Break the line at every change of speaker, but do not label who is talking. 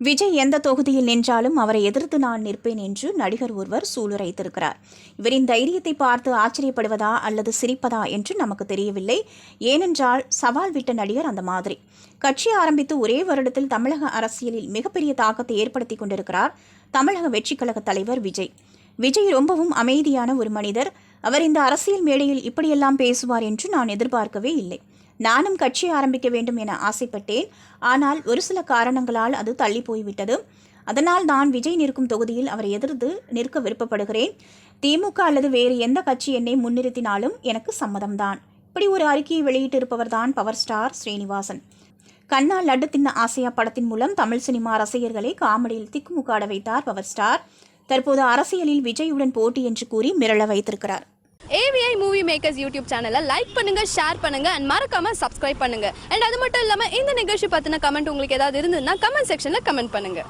விஜய் எந்த தொகுதியில் நின்றாலும் அவரை எதிர்த்து நான் நிற்பேன் என்று நடிகர் ஒருவர் சூளுரைத்திருக்கிறார். இவரின் தைரியத்தை பார்த்து ஆச்சரியப்படுவதா அல்லது சிரிப்பதா என்று நமக்கு தெரியவில்லை. ஏனென்றால் சவால் விட்ட நடிகர் அந்த மாதிரி. கட்சி ஆரம்பித்து ஒரே வருடத்தில் தமிழக அரசியலில் மிகப்பெரிய தாக்கத்தை ஏற்படுத்தி கொண்டிருக்கிறார் தமிழக வெற்றிக் கழக தலைவர் விஜய். விஜய் ரொம்பவும் அமைதியான ஒரு மனிதர். அவர் இந்த அரசியல் மேடையில் இப்படியெல்லாம் பேசுவார் என்று நான் எதிர்பார்க்கவே இல்லை. நானும் கட்சி ஆரம்பிக்க வேண்டும் என ஆசைப்பட்டேன். ஆனால் ஒரு சில காரணங்களால் அது தள்ளி போய்விட்டது அதனால் நான் விஜய் நிற்கும் தொகுதியில் அவரை எதிர்த்து நிற்க விருப்பப்படுகிறேன். திமுக அல்லது வேறு எந்த கட்சி என்னை முன்னிறுத்தினாலும் எனக்கு சம்மதம்தான். இப்படி ஒரு அறிக்கையை வெளியிட்டிருப்பவர்தான் பவர் ஸ்டார் ஸ்ரீனிவாசன். கண்ணா லட்டு தின்ன ஆசையா படத்தின் மூலம் தமிழ் சினிமா ரசிகர்களை காமெடியில் திக்குமுக்காட வைத்தார் பவர் ஸ்டார். தற்போது அரசியலில் விஜயுடன் போட்டி என்று கூறி மிரள வைத்திருக்கிறார்.
ஏவிஐ மூவி மேக்கர்ஸ் யூடியூப் சேனலை லைக் பண்ணுங்க ஷேர் பண்ணுங்க அண்ட் மறக்காம சப்ஸ்கிரைப் பண்ணுங்க. அண்ட் அது மட்டும் இல்லாம இந்த நிகழ்ச்சி பத்தின கமெண்ட் உங்களுக்கு ஏதாவது இருந்ததுன்னா கமெண்ட் செக்ஷன்ல கமெண்ட் பண்ணுங்க.